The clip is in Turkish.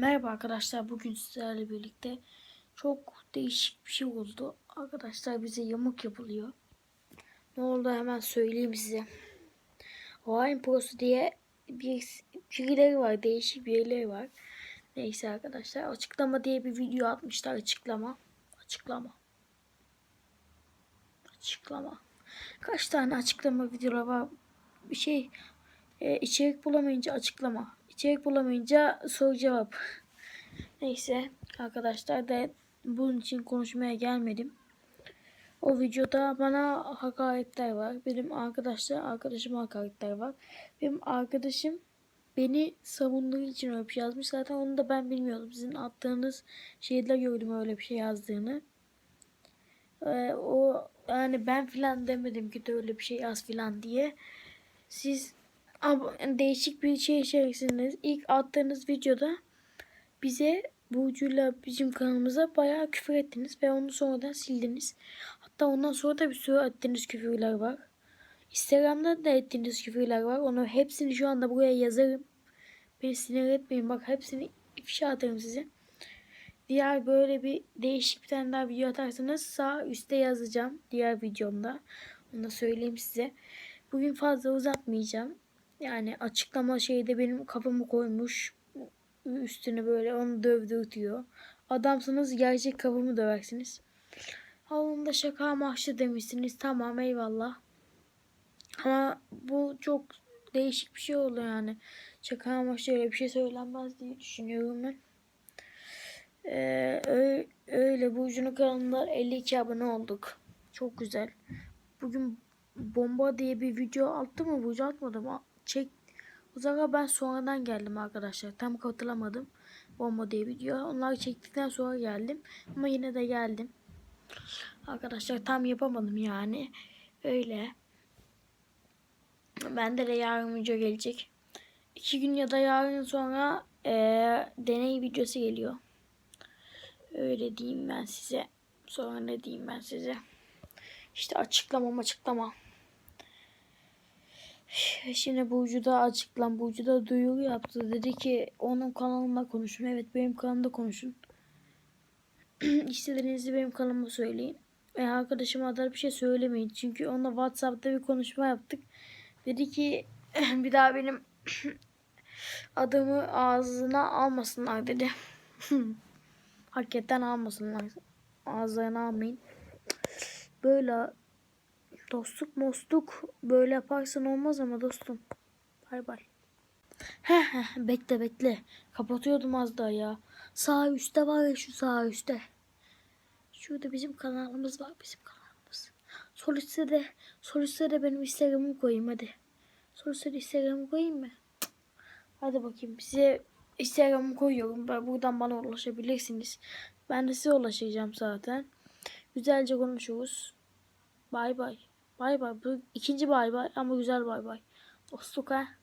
Merhaba arkadaşlar. Bugün sizlerle birlikte çok değişik bir şey oldu. Arkadaşlar bize yamuk yapılıyor. Ne oldu hemen söyleyeyim size. Wine Pro'su diye bir birileri var. Değişik birileri var. Neyse arkadaşlar. Açıklama diye bir video atmışlar. Açıklama. Açıklama. Açıklama. Kaç tane açıklama videoları var. Bir şey e, içerik bulamayınca açıklama. İçerik bulamayınca soru cevap. Neyse arkadaşlar da bunun için konuşmaya gelmedim. O videoda bana hakaretler var. Benim arkadaşlar arkadaşıma hakaretler var. Benim arkadaşım beni savunduğu için öyle bir şey yazmış. Zaten onu da ben bilmiyordum. Sizin attığınız şeyler gördüm öyle bir şey yazdığını. Ee, o yani ben filan demedim ki de öyle bir şey yaz filan diye. Siz değişik bir şey içeriksiniz. İlk attığınız videoda bize Burcu'yla bizim kanalımıza bayağı küfür ettiniz ve onu sonradan sildiniz. Hatta ondan sonra da bir sürü ettiğiniz küfürler var. Instagram'da da ettiğiniz küfürler var. Onu hepsini şu anda buraya yazarım. Beni sinir etmeyin. Bak hepsini ifşa atarım size. Diğer böyle bir değişik bir tane daha video atarsanız sağ üstte yazacağım. Diğer videomda. Onu da söyleyeyim size. Bugün fazla uzatmayacağım. Yani açıklama şeyde benim kafamı koymuş. Üstüne böyle onu dövdürtüyor. Adamsınız gerçek kafamı döversiniz. Halında şaka amaçlı demişsiniz. Tamam eyvallah. Ama bu çok değişik bir şey oldu yani. Şaka amaçlı öyle bir şey söylenmez diye düşünüyorum ben. Ee, öyle, öyle Burcu'nun kanalında 52 abone olduk. Çok güzel. Bugün bomba diye bir video attı mı Burcu atmadı mı? Çek. O zaman ben sonradan geldim arkadaşlar. Tam katılamadım. Bomba diye video. Onları çektikten sonra geldim. Ama yine de geldim. Arkadaşlar tam yapamadım yani. Öyle. Bende de yarın video gelecek. İki gün ya da yarın sonra eee, deney videosu geliyor. Öyle diyeyim ben size. Sonra ne diyeyim ben size. İşte açıklamam açıklama. Şimdi Burcu da açıklan. Burcu da duyuru yaptı. Dedi ki onun kanalımda konuşun. Evet benim kanalımda konuşun. İstediğinizi benim kanalıma söyleyin. Ve arkadaşıma da bir şey söylemeyin. Çünkü onunla Whatsapp'ta bir konuşma yaptık. Dedi ki bir daha benim adımı ağzına almasınlar dedi. Hakikaten almasınlar. Ağızlarına almayın. Böyle dostluk mostluk böyle yaparsan olmaz ama dostum. Bay bay. He he bekle bekle. Kapatıyordum az daha ya. Sağ üstte var ya şu sağ üstte. Şurada bizim kanalımız var bizim kanalımız. Sol üstte de sol de benim Instagram'ımı koyayım hadi. Sol üstte de Instagram'ımı koyayım mı? Hadi bakayım size Instagram'ımı koyuyorum. Buradan bana ulaşabilirsiniz. Ben de size ulaşacağım zaten. Güzelce konuşuruz. Bay bay. Bay bay. Bu ikinci bay bay ama güzel bay bay. Dostluk ha.